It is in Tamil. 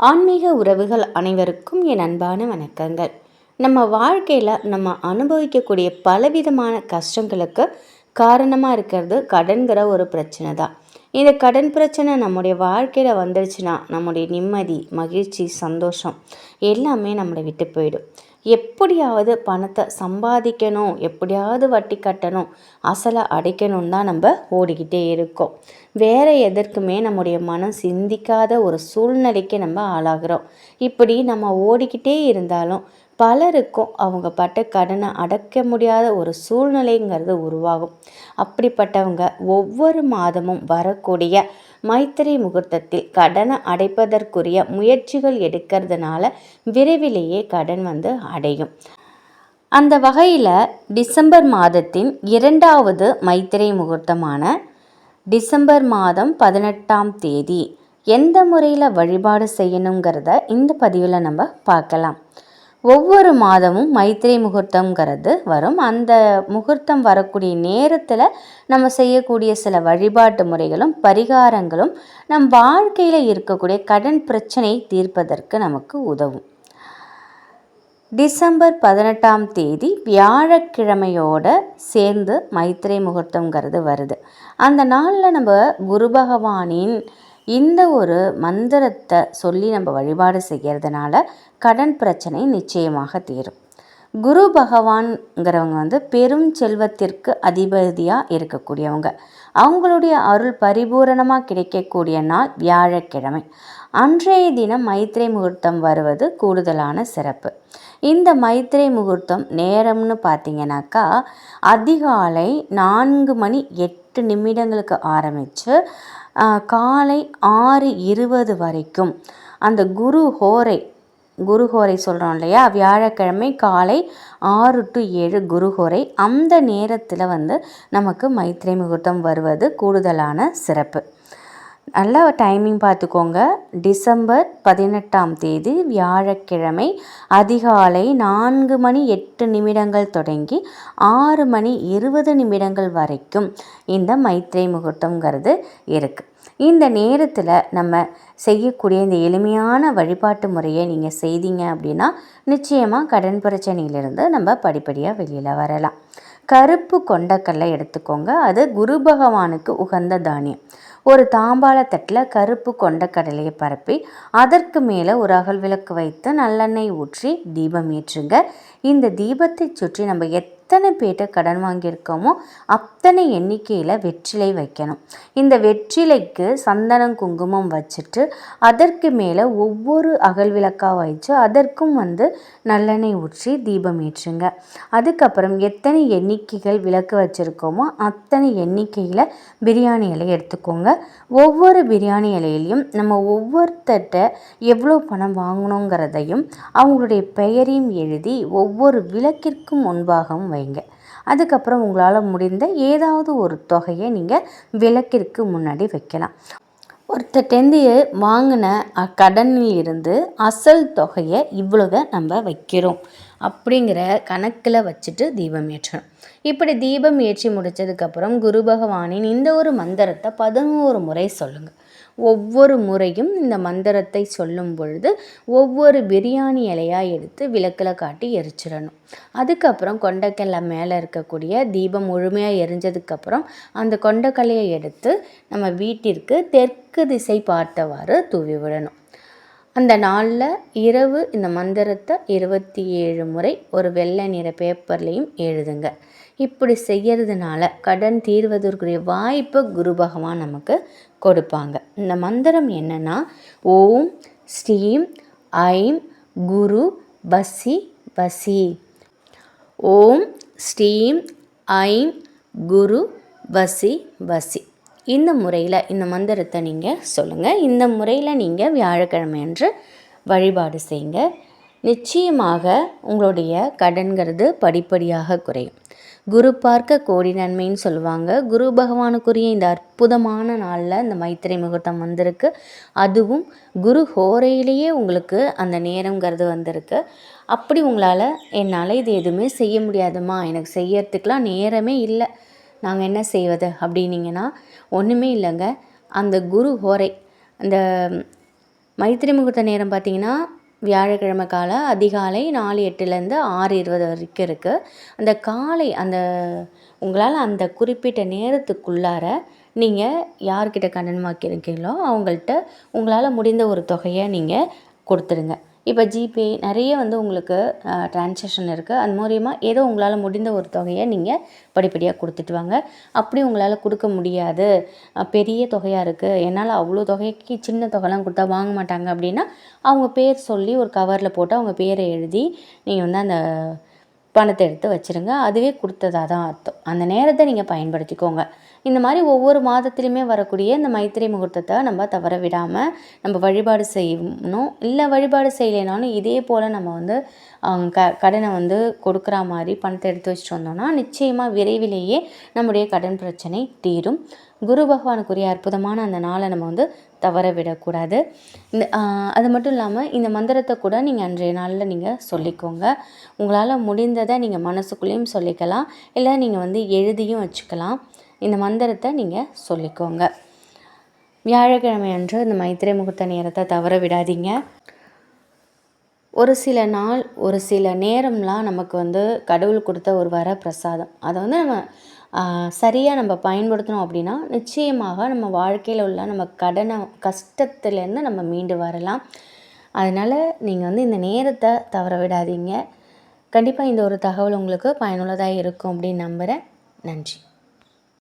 ஆன்மீக உறவுகள் அனைவருக்கும் என் அன்பான வணக்கங்கள். நம்ம வாழ்க்கையில் நம்ம அனுபவிக்கக்கூடிய பலவிதமான கஷ்டங்களுக்கு காரணமாக இருக்கிறது கடன்கிற ஒரு பிரச்சனை தான். இந்த கடன் பிரச்சனை நம்முடைய வாழ்க்கையில் வந்துருச்சுன்னா நம்முடைய நிம்மதி மகிழ்ச்சி சந்தோஷம் எல்லாமே நம்மளை விட்டு போயிடும். எப்படியாவது பணத்தை சம்பாதிக்கணும் எப்படியாவது வட்டி கட்டணும் அசலை அடைக்கணும் தான் நம்ம ஓடிக்கிட்டே இருக்கோம். வேறு எதற்குமே நம்முடைய மனம் சிந்திக்காத ஒரு சூழ்நிலைக்கு நம்ம ஆளாகிறோம். இப்படி நம்ம ஓடிக்கிட்டே இருந்தாலும் பலருக்கும் அவங்க பட்ட கடனை அடைக்க முடியாத ஒரு சூழ்நிலைங்கிறது உருவாகும். அப்படிப்பட்டவங்க ஒவ்வொரு மாதமும் வரக்கூடிய மைத்திரி முகூர்த்தத்தில் கடனை அடைப்பதற்குரிய முயற்சிகள் எடுக்கிறதுனால விரைவிலேயே கடன் வந்து அடையும். அந்த வகையில் டிசம்பர் மாதத்தின் இரண்டாவது மைத்திரை முகூர்த்தமான டிசம்பர் மாதம் பதினெட்டாம் தேதி எந்த முறையில் வழிபாடு செய்யணுங்கிறத இந்த பதிவில் நம்ம பார்க்கலாம். ஒவ்வொரு மாதமும் மைத்திரை முகூர்த்தங்கிறது வரும். அந்த முகூர்த்தம் வரக்கூடிய நேரத்தில் நம்ம செய்யக்கூடிய சில வழிபாட்டு முறைகளும் பரிகாரங்களும் நம் வாழ்க்கையில் இருக்கக்கூடிய கடன் பிரச்சனையை தீர்ப்பதற்கு நமக்கு உதவும். டிசம்பர் பதினெட்டாம் தேதி வியாழக்கிழமையோடு சேர்ந்து மைத்திரை முகூர்த்தங்கிறது வருது. அந்த நாளில் நம்ம குரு பகவானின் இந்த ஒரு மந்திரத்தை சொல்லி நம்ம வழிபாடு செய்கிறதுனால கடன் பிரச்சனை நிச்சயமாக தீரும். குரு பகவான்கிறவங்க வந்து பெரும் செல்வத்திற்கு அதிபதியாக இருக்கக்கூடியவங்க. அவங்களுடைய அருள் பரிபூரணமாக கிடைக்கக்கூடிய நாள் வியாழக்கிழமை. அன்றைய தினம் மைத்திரை முகூர்த்தம் வருவது கூடுதலான சிறப்பு. இந்த மைத்திரை முகூர்த்தம் நேரம்னு பார்த்தீங்கன்னாக்கா அதிகாலை நான்கு மணி எட்டு நிமிடங்களுக்கு ஆரம்பித்து காலை ஆறு இருபது வரைக்கும். அந்த குரு ஹோரை குருஹோரை சொல்கிறோம் இல்லையா? வியாழக்கிழமை காலை ஆறு டு ஏழு குருஹோரை அந்த நேரத்தில் வந்து நமக்கு மைத்திரை முகூர்த்தம் வருவது கூடுதலான சிறப்பு. நல்ல டைமிங் பார்த்துக்கோங்க. டிசம்பர் பதினெட்டாம் தேதி வியாழக்கிழமை அதிகாலை நான்கு மணி எட்டு நிமிடங்கள் தொடங்கி ஆறு மணி இருபது நிமிடங்கள் வரைக்கும் இந்த மைத்ரே முகூர்த்தங்கிறது இருக்குது இந்த நேரத்தில் நம்ம செய்யக்கூடிய இந்த எளிமையான வழிபாட்டு முறையை நீங்கள் செய்தீங்க அப்படின்னா நிச்சயமாக கடன் பிரச்சனையிலிருந்து நம்ம படிப்படியாக வெளியில் வரலாம். கருப்பு கொண்டக்கல்லை எடுத்துக்கோங்க. அது குரு பகவானுக்கு உகந்த தானியம். ஒரு தாம்பாள தட்டில் கருப்பு கொண்ட கடலையை பரப்பி அதற்கு மேலே ஒரு அகல் விளக்கு வைத்து நல்லெண்ணெய் ஊற்றி தீபம் ஏற்றுங்க. இந்த தீபத்தை சுற்றி நம்ம எத் எத்தனை பேர்கிட்ட கடன் வாங்கியிருக்கோமோ அத்தனை எண்ணிக்கையில் வெற்றிலை வைக்கணும். இந்த வெற்றிலைக்கு சந்தனம் குங்குமம் வச்சுட்டு அதற்கு மேலே ஒவ்வொரு அகல் விளக்காக வச்சு அதற்கும் வந்து நல்லெண்ணெய் ஊற்றி தீபம் ஏற்றுங்க. அதுக்கப்புறம் எத்தனை எண்ணிக்கைகள் விளக்கு வச்சுருக்கோமோ அத்தனை எண்ணிக்கையில் பிரியாணி இலை எடுத்துக்கோங்க. ஒவ்வொரு பிரியாணி இலையிலையும் நம்ம ஒவ்வொருத்தட்ட எவ்வளோ பணம் வாங்கணுங்கிறதையும் அவங்களுடைய பெயரையும் எழுதி ஒவ்வொரு விளக்கிற்கும் முன்பாகவும் வைங்க. அதுக்கப்புறம் உங்களால் முடிந்த ஏதாவது ஒரு தொகையை நீங்கள் விளக்கிற்கு முன்னாடி வைக்கலாம். ஒருத்தட்டேந்து வாங்கின கடனில் இருந்து அசல் தொகையை இவ்வளோத நம்ம வைக்கிறோம் அப்படிங்கிற கணக்கில் வச்சுட்டு தீபம் ஏற்றணும். இப்படி தீபம் ஏற்றி முடித்ததுக்கப்புறம் குரு பகவானின் இந்த ஒரு மந்திரத்தை பதினோரு முறை சொல்லுங்கள் ஒவ்வொரு முறையும் இந்த மந்திரத்தை சொல்லும் பொழுது ஒவ்வொரு பிரியாணி இலையாக எடுத்து விளக்கில் காட்டி எரிச்சிடணும். அதுக்கப்புறம் கொண்டக்கல்லை மேலே இருக்கக்கூடிய தீபம் முழுமையாக எரிஞ்சதுக்கப்புறம் அந்த கொண்டக்கல்லையை எடுத்து நம்ம வீட்டிற்கு தெற்கு திசை பார்த்தவாறு தூவி விடணும். அந்த நாளில் இரவு இந்த மந்திரத்தை இருபத்தி ஏழு முறை ஒரு வெள்ளை நிற பேப்பர்லேயும் எழுதுங்க. இப்படி செய்கிறதுனால கடன் தீர்வதற்குரிய வாய்ப்பை குரு பகவான் நமக்கு கொடுப்பாங்க. இந்த மந்திரம் என்னென்னா ஓம் ஸ்ரீம் ஐம் குரு பசி பசி ஓம் ஸ்ரீம் ஐம் குரு பசி பசி இந்த முறையில் இந்த மந்திரத்தை நீங்கள் சொல்லுங்கள் இந்த முறையில் நீங்கள் வியாழக்கிழமை அன்று வழிபாடு செய்யுங்க. நிச்சயமாக உங்களுடைய கடன்கிறது படிப்படியாக குறையும். குரு பார்க்க கோடி நன்மைன்னு சொல்லுவாங்க. குரு பகவானுக்குரிய இந்த அற்புதமான நாளில் இந்த மைத்திரை முகூர்த்தம் வந்திருக்கு. அதுவும் குரு ஹோரையிலேயே உங்களுக்கு அந்த நேரங்கிறது வந்திருக்கு. அப்படி உங்களால் என்னால் இது எதுவுமே செய்ய முடியாதுமா? எனக்கு செய்யறதுக்கெலாம் நேரமே இல்லை. நாங்கள் என்ன செய்வது அப்படின்னீங்கன்னா ஒன்றுமே இல்லைங்க. அந்த குரு ஹோரை அந்த மைத்திரி முகூர்த்த நேரம் பார்த்தீங்கன்னா வியாழக்கிழமை காலை அதிகாலை நாலு எட்டுலேருந்து ஆறு இருபது வரைக்கும் இருக்குது அந்த காலை அந்த உங்களால் அந்த குறிப்பிட்ட நேரத்துக்குள்ளார நீங்கள் யார்கிட்ட கடன் வாங்கியிருக்கீங்களோ அவங்கள்ட்ட உங்களால் முடிந்த ஒரு தொகையை நீங்கள் கொடுத்துருங்க. இப்போ ஜிபே நிறைய வந்து உங்களுக்கு டிரான்சாக்ஷன் இருக்குது அது மூலிமா ஏதோ உங்களால் முடிந்த ஒரு தொகையை நீங்கள் படிப்படியாக கொடுத்துட்டு வாங்க. அப்படி உங்களால் கொடுக்க முடியாது. பெரிய தொகையாக இருக்குது என்னால் அவ்வளோ தொகைக்கு சின்ன தொகைலாம் கொடுத்தா வாங்க மாட்டாங்க அப்படின்னா அவங்க பேர் சொல்லி ஒரு கவரில் போட்டு அவங்க பேரை எழுதி நீங்கள் வந்து அந்த பணத்தை எடுத்து வச்சுருங்க. அதுவே கொடுத்ததாக தான் அர்த்தம். அந்த நேரத்தை நீங்கள் பயன்படுத்திக்கோங்க. இந்த மாதிரி ஒவ்வொரு மாதத்துலையுமே வரக்கூடிய இந்த மைத்திரை முகூர்த்தத்தை நம்ம தவற விடாமல் நம்ம வழிபாடு செய்யணும். இல்லை வழிபாடு செய்யலைனாலும் இதே போல் நம்ம வந்து அவங்க க கடனை வந்து கொடுக்குற மாதிரி பணத்தை எடுத்து வச்சுட்டு வந்தோம்னா நிச்சயமாக விரைவிலேயே நம்முடைய கடன் பிரச்சனை தீரும். குரு பகவானுக்குரிய அற்புதமான அந்த நாளை நம்ம வந்து தவற விடக்கூடாது. இந்த அது மட்டும் இல்லாமல் இந்த மந்திரத்தை கூட நீங்கள் அன்றைய நாளில் நீங்கள் சொல்லிக்கோங்க. உங்களால் முடிந்ததை நீங்கள் மனசுக்குள்ளேயும் சொல்லிக்கலாம். இல்லை நீங்கள் வந்து எழுதியும் வச்சுக்கலாம். இந்த மந்திரத்தை நீங்கள் சொல்லிக்கோங்க. வியாழக்கிழமை அன்று இந்த மைத்திரை முகூர்த்த நேரத்தை தவற விடாதீங்க. ஒரு சில நாள் ஒரு சில நேரம்லாம் நமக்கு வந்து கடவுள் கொடுத்த ஒரு வர பிரசாதம் அதை வந்து நம்ம சரியாக நம்ம பயன்படுத்தினோம் அப்படின்னா நிச்சயமாக நம்ம வாழ்க்கையில் உள்ள நம்ம கடனை கஷ்டத்துலேருந்து நம்ம மீண்டு வரலாம். அதனால் நீங்கள் வந்து இந்த நேரத்தை தவற விடாதீங்க. கண்டிப்பாக இந்த ஒரு தகவல் உங்களுக்கு பயனுள்ளதாக இருக்கும் அப்படின்னு நம்புகிறேன் நன்றி.